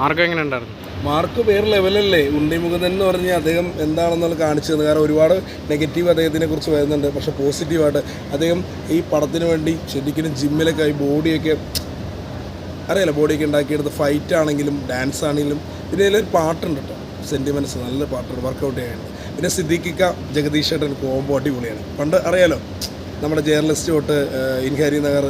മാർഗം എങ്ങനെ ഉണ്ടായിരുന്നു? മാർക്ക് വേറെ ലെവലല്ലേ ഉണ്ണിമുഖൻ എന്ന് പറഞ്ഞാൽ അദ്ദേഹം എന്താണെന്നുള്ള കാണിച്ചു തന്നു കാരണം ഒരുപാട് നെഗറ്റീവ് അദ്ദേഹത്തിനെ കുറിച്ച് വരുന്നുണ്ട്. പക്ഷെ പോസിറ്റീവായിട്ട് അദ്ദേഹം ഈ പടത്തിന് വേണ്ടി ശരിക്കും ജിമ്മിലൊക്കെ ആയി ബോഡിയൊക്കെ അറിയാലോ ബോഡിയൊക്കെ ഉണ്ടാക്കിയെടുത്ത് ഫൈറ്റ് ആണെങ്കിലും ഡാൻസ് ആണെങ്കിലും. പിന്നെ ഇതിലൊരു പാട്ടുണ്ട് കേട്ടോ സെന്റിമെന്റ്സ് നല്ല പാട്ടുണ്ട് വർക്കൗട്ട് ചെയ്യാനുണ്ട് പിന്നെ സിദ്ദിഖിക്ക ജഗദീഷ് ഏട്ടൻ കോംബോ അടിപൊളിയാണ്. പണ്ട് അറിയാലോ നമ്മുടെ ജേർണലിസ്റ്റ് തൊട്ട് ഇൻഹരി നഗർ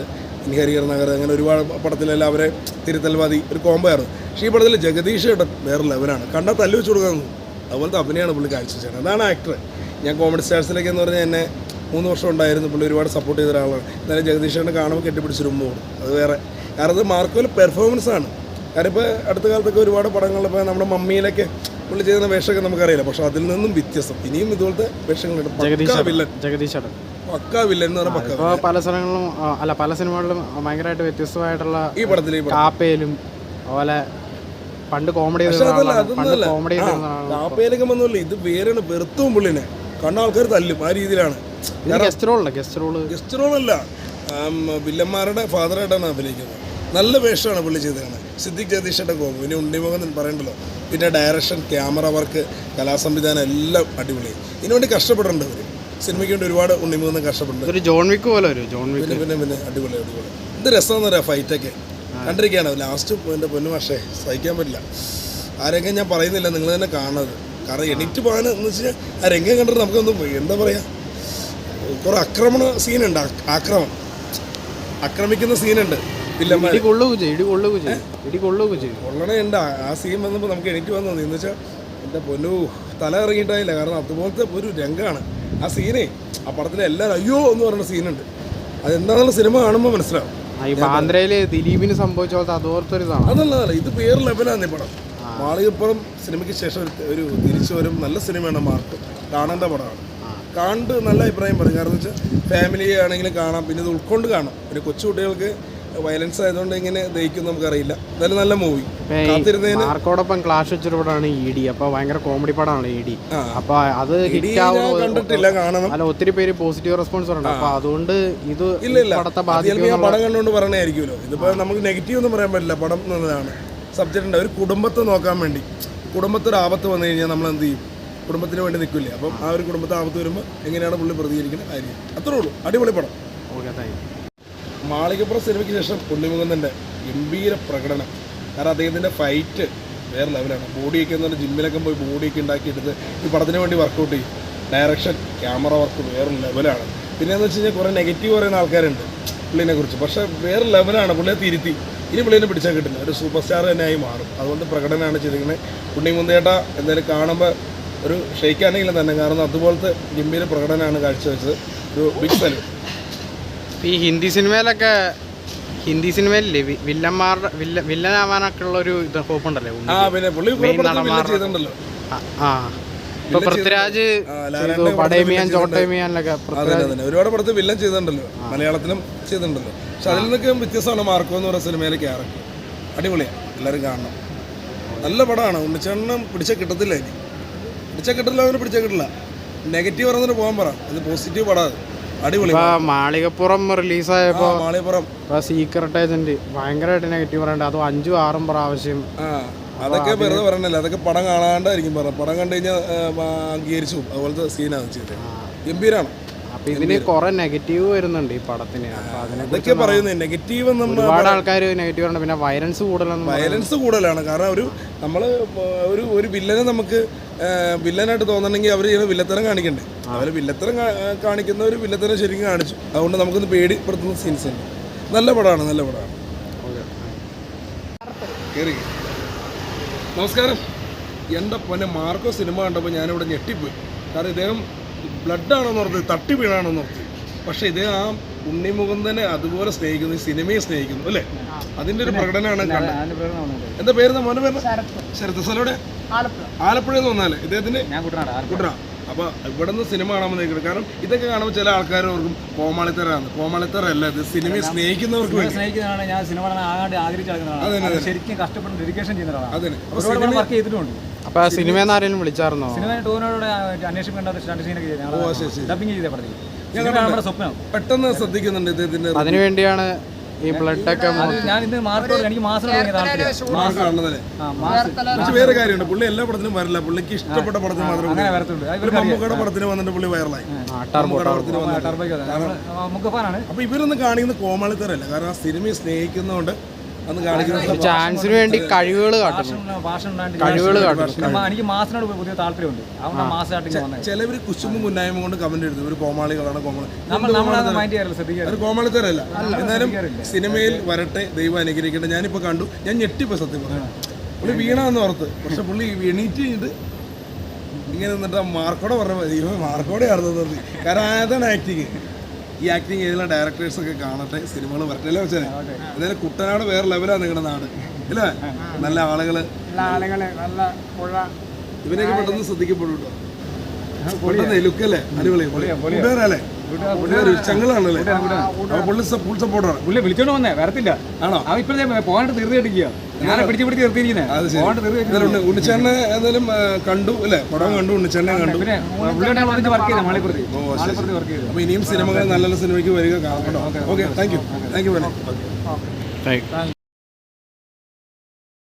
ഇൻഹരിയർ നഗർ അങ്ങനെ ഒരുപാട് പടത്തിലെല്ലാം അവരെ തിരുത്തൽവാദി ഒരു കോംബോ ആയിരുന്നു. പക്ഷേ ഈ പടത്തിൽ ജഗദീഷ് വേറെ ലെവലാണ് കണ്ടാൽ തല്ലു വെച്ച് കൊടുക്കാൻ. അതുപോലത്തെ അഭിനയമാണ് പുള്ളി കാഴ്ചവെച്ചത്. അതാണ് ആക്ടർ ഞാൻ കോമഡി സ്റ്റാർസിലേക്ക് എന്ന് പറഞ്ഞാൽ എന്നെ മൂന്ന് വർഷം ഉണ്ടായിരുന്നു പുള്ളി ഒരുപാട് സപ്പോർട്ട് ചെയ്ത ഒരാളാണ്. എന്നാലും ജഗദീഷ് ഏട്ടനെ കാണുമ്പോൾ കെട്ടിപ്പിടിച്ച് രൂപ കൊടുക്കും അത് വേറെ. കാരണം അത് മാർക്കോയിൽ പെർഫോമൻസ് ആണ്. കാരണം ഇപ്പോൾ അടുത്ത കാലത്തൊക്കെ ഒരുപാട് പടങ്ങളിൽ ഇപ്പോൾ നമ്മുടെ മമ്മിയിലൊക്കെ പുള്ളി ചെയ്യുന്ന വേഷമൊക്കെ നമുക്കറിയില്ല. പക്ഷെ അതിൽ നിന്നും വ്യത്യസ്തം ഇനിയും ഇതുപോലത്തെ വേഷങ്ങളുണ്ട് ജഗദീഷ് ജഗദീഷ് ഇപ്പോൾ പല സ്ഥലങ്ങളിലും അല്ല പല സിനിമകളിലും ഭയങ്കരമായിട്ട് വ്യത്യസ്തമായിട്ടുള്ള ഈ പടത്തിൽ കാപ്പയിലും അതുപോലെ പണ്ട് കോമഡി കോമഡി കാപ്പയിലൊക്കെ വന്നല്ലേ ഇത് വേറെയാണ് വെറുത്തും പുള്ളിനെ. കണ്ണ ആൾക്കാർ തല്ലും ആ രീതിയിലാണ്. ഗസ്റ്റ് റോളല്ല ഗസ്റ്റ് റോൾ ഗസ്റ്റ് റോളല്ല വില്ലന്മാരുടെ ഫാദറായിട്ടാണ് അഭിനയിക്കുന്നത്. നല്ല വേഷമാണ് പുള്ളി ചെയ്തതാണ് സിദ്ദിഖ് ജഗദീഷയുടെ കോപം ഇനി ഉണ്ണിമുഖം പറയണ്ടല്ലോ. പിന്നെ ഡയറക്ഷൻ ക്യാമറ വർക്ക് കലാസംവിധാനം എല്ലാം അടിപൊളി. ഇതിനുവേണ്ടി കഷ്ടപ്പെടേണ്ടവർ സിനിമയ്ക്ക് വേണ്ടി ഒരുപാട് ഉണ്ണിമുഖം കഷ്ടപ്പെട്ടിട്ടുണ്ട്. ഒരു ജോൺ വിക്ക് പോലെ ഒരു ജോൺ വിക്ക് പിന്നെ പിന്നെ അടിപൊളി അടിപൊളി. എന്ത് രസമെന്ന് പറയാം ഫൈറ്റൊക്കെ? കണ്ടിരിക്കുകയാണ്? ലാസ്റ്റ് എന്റെ പൊന്നു പക്ഷേ സഹിക്കാൻ പറ്റില്ല. ആ രംഗം ഞാൻ പറയുന്നില്ല നിങ്ങൾ തന്നെ കാണുന്നത് കാരണം എണീറ്റ് പോകാൻ എന്ന് വെച്ചാൽ ആ രംഗം കണ്ടിട്ട് നമുക്കൊന്നും എന്താ പറയുക കുറേ ആക്രമണ സീനുണ്ട് ആക്രമം. ആക്രമണം ആക്രമിക്കുന്ന സീനുണ്ട് ഇടി കൊള്ളുക ചെയ്യും ഇടി കൊള്ളുക ചെയ്യും ഇടി കൊള്ളുക ചെയ്യും. ആ- ആ സീൻ വന്നപ്പോൾ നമുക്ക് എണീറ്റ് വന്നു എന്ന് വെച്ചാൽ എന്റെ പൊന്നു തല ഇറങ്ങിയിട്ടായില്ല. കാരണം അതുപോലത്തെ ഒരു രംഗമാണ്. ആ സീനേ ആ പടത്തിലെ എല്ലാവരും അയ്യോ എന്ന് പറയുന്ന സീനുണ്ട്. അതെന്താണെന്നുള്ള സിനിമ കാണുമ്പോൾ മനസ്സിലാവും. ദിലീപിന് സംഭവിച്ച പോലത്തെ അതല്ല അതല്ല ഇത് വേറെ ലെവലാണ് ഈ പടം. മാളികപ്പുറം സിനിമയ്ക്ക് ശേഷം ഒരു- ഒരു തിരിച്ചു വരും നല്ല സിനിമയാണ് മാർക്ക്. കാണേണ്ട പടമാണ്. കണ്ട് നല്ല അഭിപ്രായം പറയും. കാരണം വെച്ചാൽ ഫാമിലി ആണെങ്കിലും കാണാം. പിന്നെ ഇത് ഉൾക്കൊണ്ട് കാണാം. പിന്നെ കൊച്ചു കുട്ടികൾക്ക് വയലൻസ് ആയതുകൊണ്ട് ഇങ്ങനെ ദഹിക്കും നമുക്കറിയില്ല. എന്തായാലും നല്ല മൂവി കാത്തിരുന്നതിന് മാർക്കോടൊപ്പം ക്ലാഷ് വെച്ചൊരു പടമാണ് ഇ ഡി അപ്പൊ ഭയങ്കര കോമഡി പടമാണ് ഇ ഡി. അപ്പൊ അത് ഹിറ്റ് കണ്ടിട്ടില്ല കാണണം. അല്ല ഒത്തിരി പേര് പോസിറ്റീവ് റെസ്പോൺസ് ഉണ്ട് അപ്പൊ അതുകൊണ്ട് ഇത് ഇല്ല ഇല്ല. പടം കണ്ടുകൊണ്ട് പറയണായിരിക്കുമല്ലോ ഇതിപ്പോ നമുക്ക് നെഗറ്റീവ് ഒന്നും പറയാൻ പറ്റില്ല. പടം എന്നതാണ് സബ്ജക്റ്റ് ഉണ്ട്. ഒരു കുടുംബത്തെ നോക്കാൻ വേണ്ടി. കുടുംബത്തിൽ ആപത്ത് വന്നു കഴിഞ്ഞാൽ നമ്മൾ എന്ത് ചെയ്യും? കുടുംബത്തിന് വേണ്ടി നിൽക്കില്ലേ? അപ്പം ആ ഒരു കുടുംബത്തെ ആപത്ത് വരുമ്പോൾ എങ്ങനെയാണ് പുള്ളി പ്രതികരിക്കുന്നത് കാര്യം? അത്രേ ഉള്ളൂ. അടിപൊളി പടം. ഓക്കെ താങ്ക് മാളികപ്പുറം സിനിമയ്ക്ക് ശേഷം പുള്ളിമുഖന്റെ ഗംഭീര പ്രകടനം. കാരണം അദ്ദേഹത്തിന്റെ ഫൈറ്റ് വേറെ ലെവലാണ് ബോഡിയൊക്കെ എന്ന് പറഞ്ഞാൽ ജിമ്മിലൊക്കെ പോയി ബോഡിയൊക്കെ ഉണ്ടാക്കിയെടുത്ത് ഈ പടത്തിന് വേണ്ടി വർക്കൗട്ട് ചെയ്യും. ഡയറക്ഷൻ ക്യാമറ വർക്ക് വേറെ ലെവലാണ് പിന്നെ എന്ന് വെച്ച് കഴിഞ്ഞാൽ കുറേ നെഗറ്റീവ് പറയുന്ന ആൾക്കാരുണ്ട് പുള്ളിനെ കുറിച്ച്. പക്ഷേ വേറെ ലെവലാണ് പുള്ളിയെ തിരുത്തി. ഇനി പുള്ളിനെ പിടിച്ചാൽ കിട്ടില്ല. ഒരു സൂപ്പർ സ്റ്റാർ തന്നെയായി മാറും. അതുകൊണ്ട് പ്രകടനമാണ് ചെയ്തിരിക്കുന്നത്. ഉണ്ണിമുന്തേട്ട എന്തായാലും കാണുമ്പോൾ ഒരു ഷെയ്ക്കാനെങ്കിലും തന്നെ. കാരണം അതുപോലത്തെ ഗംഭീര പ്രകടനമാണ് കാഴ്ചവെച്ചത്. ഒരു ബിഗ് സല്യൂട്ട് ഈ ഹിന്ദി സിനിമയിലൊക്കെ ഹിന്ദി സിനിമയിലില്ലേ വി- വില്ലന്മാരുടെ വില്ല വില്ലനാവാനൊക്കെ ഉള്ള ഒരു ഇത് ഹോപ്പുണ്ടല്ലേ? ആ പിന്നെ പുള്ളി കുറെ പടത്തിൽ വില്ലൻ ചെയ്തിട്ടുണ്ടല്ലോ. ആ, ആ. ഇപ്പൊ പൃഥ്വിരാജ് ആ, ലാലേട്ടന്റെ ചെയ്തു പടത്തിൽ പടയമിയാൻ വില്ലൻ ചോട്ടയമിയാനിലൊക്കെ അതെ അതെ അതെ. ഒരുപാട് പടത്തിൽ വില്ലൻ ചെയ്തിട്ടുണ്ടല്ലോ. മലയാളത്തിലും ചെയ്തിട്ടുണ്ടല്ലോ. പക്ഷെ അതിൽ നിന്നൊക്കെ വ്യത്യസ്തമാണ് മാർക്കോ എന്ന് പറയുന്ന സിനിമയിലെ ക്യാരക്ടർ. അടിപൊളിയാണ് എല്ലാവരും കാണണം. നല്ല പടമാണ്. ഉണ്ണിച്ചേട്ടനും പിടിച്ച കിട്ടത്തില്ല ഇനി. പിടിച്ച കിട്ടില്ല അവന് പിടിച്ച കിട്ടില്ല. നെഗറ്റീവ് പറഞ്ഞിട്ട് പോകാൻ പറ. ഇത് പോസിറ്റീവ് പടമാണ് അടിപൊളി. മാളികപ്പുറം റിലീസായപ്പോ മാളികപ്പുറം. സീക്രട്ട് ഏജന്റ് ഭയങ്കരമായിട്ട് നെഗറ്റീവ് പറയണ്ട. അതും അഞ്ചും ആറും പ്രാവശ്യം. അതൊക്കെ വെറുതെ പറയണല്ലോ അതൊക്കെ പടം കാണാണ്ടായിരിക്കും പറഞ്ഞത്. പടം കണ്ടു കഴിഞ്ഞാൽ അംഗീകരിച്ചു. അതുപോലത്തെ സീനാണ് ചെയ്തത് ഗംഭീരാണ്. ഇതിന് കുറെ നെഗറ്റീവ് വരുന്നുണ്ട് ഈ പടത്തിന്. അതൊക്കെ പറയുന്നത് നെഗറ്റീവ് ഒരുപാട് ആൾക്കാർ നെഗറ്റീവ് പിന്നെ വയലൻസ് കൂടുതലാണ് വയലൻസ് കൂടുതലാണ്. കാരണം ഒരു നമ്മൾ ഒരു ഒരു വില്ലനെ നമുക്ക് വില്ലനായിട്ട് തോന്നണമെങ്കിൽ അവർ ചെയ്യുന്ന വില്ലത്തരം കാണിക്കണ്ടേ? അവർ വില്ലത്തരം കാണിക്കുന്ന ഒരു വില്ലത്തരം ശരിക്കും കാണിച്ചു. അതുകൊണ്ട് നമുക്കൊന്ന് പേടിപ്പെടുത്തുന്ന സീൻസ് ഉണ്ട്. നല്ല പടമാണ് നല്ല പടമാണ്. നമസ്കാരം. എന്റെ പൊന്നെ മാർക്കോ സിനിമ കണ്ടപ്പോൾ ഞാനിവിടെ ഞെട്ടിപ്പോയി. കാരണം ഇദ്ദേഹം ബ്ലഡ് ആണെന്ന് ഓർത്ത് തട്ടി വീണാണെന്ന് ഓർത്ത്. പക്ഷേ ഇത് ആ ഉണ്ണിമുകുന്ദനെ അതുപോലെ സ്നേഹിക്കുന്നു ഈ സിനിമയെ സ്നേഹിക്കുന്നു അല്ലേ? അതിന്റെ ഒരു പ്രകടനമാണ് കണ്ടത്. എന്താ പേര്? മോനെ പേര് ശരത് സ്ഥലോടെ ആലപ്പുഴ. എന്ന് വന്നാലേ. ഇദ്ദേഹത്തിന്റെ കുട്ടനാട്. കുട്ടറ അപ്പൊ ഇവിടെ നിന്ന് സിനിമ കാണാൻ വന്നേക്കുന്നത് കാരണം ഇതൊക്കെ കാണുമ്പോൾ ചില ആൾക്കാർ ഓർക്കും കോമാളിത്തരാണ് കോമാളിത്തര അല്ല ഇത് സിനിമയെ സ്നേഹിക്കുന്നവർക്ക് സ്നേഹിക്കുന്നതാണ് ഞാൻ സിനിമ കാണാൻ ആകാണ്ട് ആഗ്രഹിച്ചാണ് ശരിക്കും കഷ്ടപ്പെട്ട് ഡെഡിക്കേഷൻ ചെയ്യുന്നതാണ് അതിന് അപ്പൊ വർക്ക് ചെയ്തിട്ടുണ്ട്. അപ്പൊ ആ സിനിമയിൽ ആരെങ്കിലും വിളിച്ചായിരുന്നോ? സിനിമ ടൂറിനോട് അന്വേഷിക്കേണ്ട രണ്ട് സീനൊക്കെ ചെയ്ത്. ഡബിങ് ചെയ്തേ പടത്തിൽ സിനിമ പെട്ടെന്ന് ശ്രദ്ധിക്കുന്നുണ്ട് ഇതിന്റെ അതിനു വേണ്ടിയാണ് ഈ ബ്ലഡ് ഒക്കെ ഞാൻ ഇന്ന് മാർക്കോട് എനിക്ക് മാസം പക്ഷെ വേറെ കാര്യമുണ്ട്. പുള്ളി എല്ലാ പടത്തിലും വരില്ല പുള്ളിക്ക് ഇഷ്ടപ്പെട്ട പടത്തിന് മാത്രമേ മമ്മൂക്കയുടെ പടത്തിന് വന്നിട്ട് പുള്ളി വൈറലായി. അപ്പൊ ഇവരൊന്നും കാണിക്കുന്ന കോമാളിത്തരല്ല. കാരണം ആ സിനിമയെ സ്നേഹിക്കുന്നതുകൊണ്ട് അന്ന് കാണിക്കുന്ന ചാൻസിന് വേണ്ടി കഴിവുകൾ കാട്ടുന്നു. കഴിവുകൾ കാട്ടുന്നു. എനിക്ക് മാസിനോട് പുതിയ താല്പര്യമുണ്ട്. അതുകൊണ്ട് മാസമായിട്ട് ചിലവർ കുശുമ്പും കൊണ്ട് കമന്റ് എഴുതും. ഒരു കോമാളികളാണ് കോമാളി നമ്മൾ നമ്മളത് മൈൻഡ് ചെയ്യാറില്ല ഒരു കോമാളിത്തരല്ല എന്നാലും സിനിമയിൽ വരട്ടെ ദൈവം അനുഗ്രഹിക്കട്ടെ. ഞാനിപ്പോ കണ്ടു ഞാൻ ഞെട്ടിപ്പോ സത്യം പറഞ്ഞു. പുള്ളി വീണാന്ന് ഓർത്ത്. പക്ഷെ പുള്ളി എണീറ്റ് ചെയ്ത് ഇങ്ങനെ നിന്നിട്ട് മാർക്കോടെ പറഞ്ഞ മാർക്കോടെ ആയിരുന്നു കാരണം അതാണ് ആക്ടിങ് ഈ ആക്ടിങ് ചെയ്തുള്ള ഡയറക്ടേഴ്സ് ഒക്കെ കാണട്ടെ സിനിമകൾ വരട്ടെ അല്ലേ വെച്ചാൽ അതായത് കുട്ടനാട് വേറെ ലെവലാണ് നിങ്ങളുടെ നാട് അല്ലേ? നല്ല ആളുകൾ. ഇവരെയൊക്കെ നല്ല പുഴ. ഇവനെയൊക്കെ പെട്ടെന്ന് ശ്രദ്ധിക്കപ്പെടും കേട്ടോ ലുക്കല്ലേ? അടിപൊളി കൂട്ടുകാരല്ലേ കൂട്ടുകാർ ചങ്ങളാണല്ലേ അപ്പൊ പുള്ളി ഫുൾ സപ്പോർട്ടാണ് പുള്ളി വിളിച്ചോണ്ട് വന്നേ വരത്തില്ല. ആണോ? അവൻ ഇപ്പോഴത്തെ പോകാണ്ട് തീർത്ത് കെട്ടിക്കുക. ഞാനെ പിടിച്ച് പിടിച്ച് അത് നിർത്തിയിരിക്കുന്നത് ശരി പോകാണ്ട് തീർത്ത് എന്തായാലും ഉണ്ണിച്ചേട്ടനെ എന്തായാലും ആ, കണ്ടു അല്ലേ? പടം കണ്ടു ഉണ്ണിച്ചേട്ടനെ കണ്ടു. പിന്നെ വർക്ക് മാളിപ്പുറത്ത്. വർക്ക് ചെയ്തു. അപ്പൊ ഇനിയും സിനിമകൾ നല്ല നല്ല സിനിമയ്ക്ക് വരിക കാണാം കേട്ടോ. Okay thank you. Thank you വേണേ Right.